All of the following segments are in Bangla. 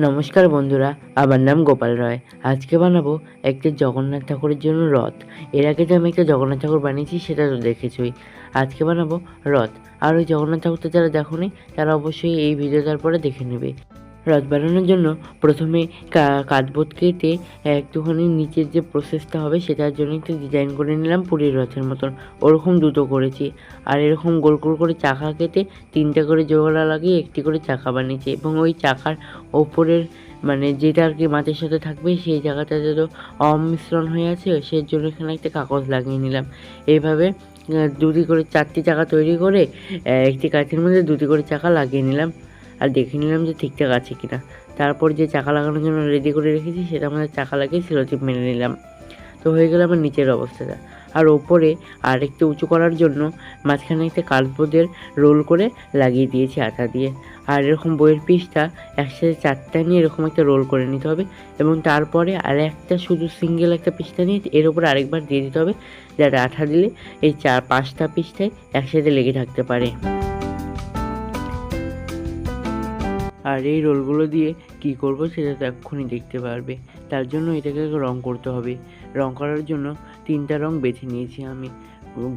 নমস্কার বন্ধুরা, আমার নাম গোপাল রায়। আজকে বানাবো একটা জগন্নাথ ঠাকুরের জন্য রথ। এর আগে যে আমি একটা জগন্নাথ ঠাকুর বানিয়েছি, সেটা তো দেখেছই। আজকে বানাবো রথ। আর ওই জগন্নাথ ঠাকুরটা যারা দেখো তারা অবশ্যই এই ভিডিওটার পরে দেখে নেবে। রথ বানানোর জন্য প্রথমে কা- কাঠবোর্ড কেটে একটুখানি নিচের যে প্রসেসটা হবে সেটার জন্য একটু ডিজাইন করে নিলাম পুরীর রথের মতন। ওরকম দুটো করেছি। আর এরকম গোল গোল করে চাকা কেটে তিনটা করে জোড়া লাগিয়ে একটি করে চাকা বানিয়েছি এবং ওই চাকার ওপরের মানে যেটা আর কি মাটির সাথে থাকবে সেই জায়গাটাতে তো অমিশ্রণ হয়ে আছে, সেই জন্য এখানে একটা কাগজ লাগিয়ে নিলাম। এইভাবে দুটি করে চারটি চাকা তৈরি করে একটি কাঠের মধ্যে দুটি করে চাকা লাগিয়ে নিলাম। আর দেখে নিলাম যে ঠিকঠাক আছে কিনা। তারপর যে চাকা লাগানোর জন্য রেডি করে রেখেছি, সেটা আমাদের চাকা লাগিয়ে সিলোটিপ মেরে নিলাম। তো হয়ে গেল আমার নিচের অবস্থাটা। আর ওপরে আর একটু উঁচু করার জন্য মাঝখানে একটা কার্ডবোর্ডের রোল করে লাগিয়ে দিয়েছি আটা দিয়ে। আর এরকম বইয়ের পিসটা একসাথে চারটা নিয়ে এরকম একটা রোল করে নিতে হবে এবং তারপরে আর একটা শুধু সিঙ্গেল একটা পিসটা নিয়ে এর উপরে আরেকবার দিয়ে দিতে হবে যাতে আঠা দিলে এই চার পাঁচটা পিসটাই একসাথে লেগে থাকতে পারে। আর এই রোলগুলো দিয়ে কি করব সেটা তো এক্ষুনি দেখতে পারবে। তার জন্য এটাকে রং করতে হবে। রং করার জন্য তিনটা রং বেছে নিয়েছি আমি।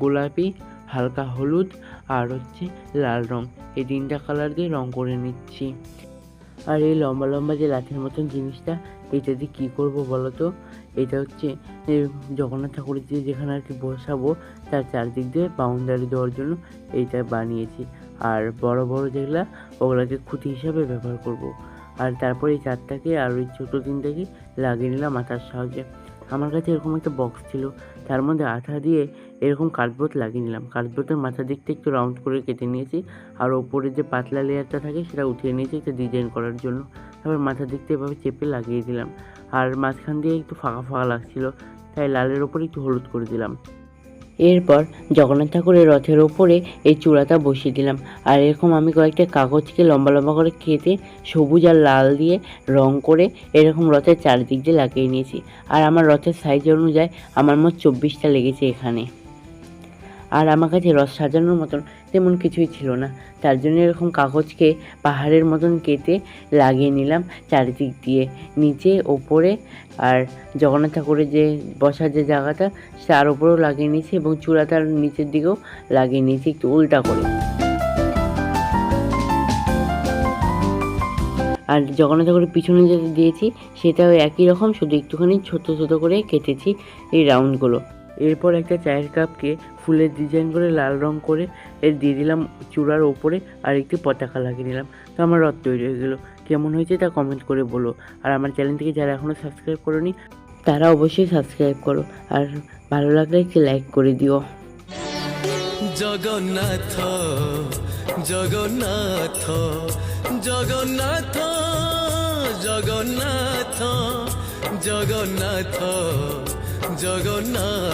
গোলাপি, হালকা হলুদ আর হচ্ছে লাল রং। এই তিনটা কালার দিয়ে রং করে নিচ্ছি। আর এই লম্বা লম্বা যে লাঠির মতন জিনিসটা, এটা দিয়ে কী করব বলো তো? এটা হচ্ছে জগন্নাথ ঠাকুরের যে যেখানে আর কি বসাবো, তার চারদিক দিয়ে বাউন্ডারি দেওয়ার জন্য এইটা বানিয়েছি। আর বড় বড় যেগুলা, ওগুলোকে খুঁটি হিসাবে ব্যবহার করব। আর তারপরে এই চারটাকে আর ওই ছোটো তিনটাকে লাগিয়ে নিলাম আঠার সাহায্যে। আমার কাছে এরকম একটা বক্স ছিল, তার মধ্যে আঠা দিয়ে এরকম কার্ডবোর্ড লাগিয়ে নিলাম। কার্ডবোর্ডের মাথার দিকটা একটু রাউন্ড করে কেটে নিয়েছি, আর ওপরে যে পাতলা লেয়ারটা থাকে সেটা উঠিয়ে নিয়েছি একটা ডিজাইন করার জন্য। তারপর মাথার দিকটা এভাবে চেপে লাগিয়ে দিলাম। আর মাঝখান দিয়ে একটু ফাঁকা ফাঁকা লাগছিল, তাই লালের ওপরে একটু হলুদ করে দিলাম। এরপর জগন্নাথ ঠাকুরের রথের ওপরে এই চূড়াটা বসিয়ে দিলাম। আর এরকম আমি কয়েকটা কাগজকে লম্বা লম্বা করে কেটে, সবুজ আর লাল দিয়ে রং করে এরকম রথের চারিদিক দিয়ে লাগিয়ে নিয়েছি। আর আমার রথের সাইজ অনুযায়ী আমার মোট চব্বিশটা লেগেছে এখানে। আর আমার কাছে রস সাজানোর মতন তেমন কিছুই ছিল না। তার জন্য এরকম কাগজকে পাহাড়ের মতন কেটে লাগিয়ে নিলাম চারিদিক দিয়ে। নিচে, ওপরে আর জগন্নাথ ঠাকুরের যে বসার যে জায়গাটা, তার উপরেও লাগিয়ে নিয়েছি এবং চূড়া তার নিচের দিকেও লাগিয়ে নিয়েছি, একটু উল্টা করে। আর জগন্নাথ ঠাকুরের পিছনে যেটা দিয়েছি, সেটাও একই রকম, শুধু একটুখানি ছোট ছোট করে কেটেছি এই রাউন্ডগুলো এরপর একটা চায়ের কাপকে ফুলের ডিজাইন করে লাল রং করে এর দিয়ে দিলাম চূড়ার ওপরে আর একটি পতাকা লাগিয়ে দিলাম তো আমার রথ তৈরি হয়ে গেলো। কেমন হয়েছে তা কমেন্ট করে বলো। আর আমার চ্যানেলটিকে যারা এখনও সাবস্ক্রাইব করোনি, তারা অবশ্যই সাবস্ক্রাইব করো। আর ভালো লাগলে একটি লাইক করে দিও। জগন্নাথ জগন্নাথ জগন্নাথ জগন্নাথ জগন্নাথ জগন্নাথ।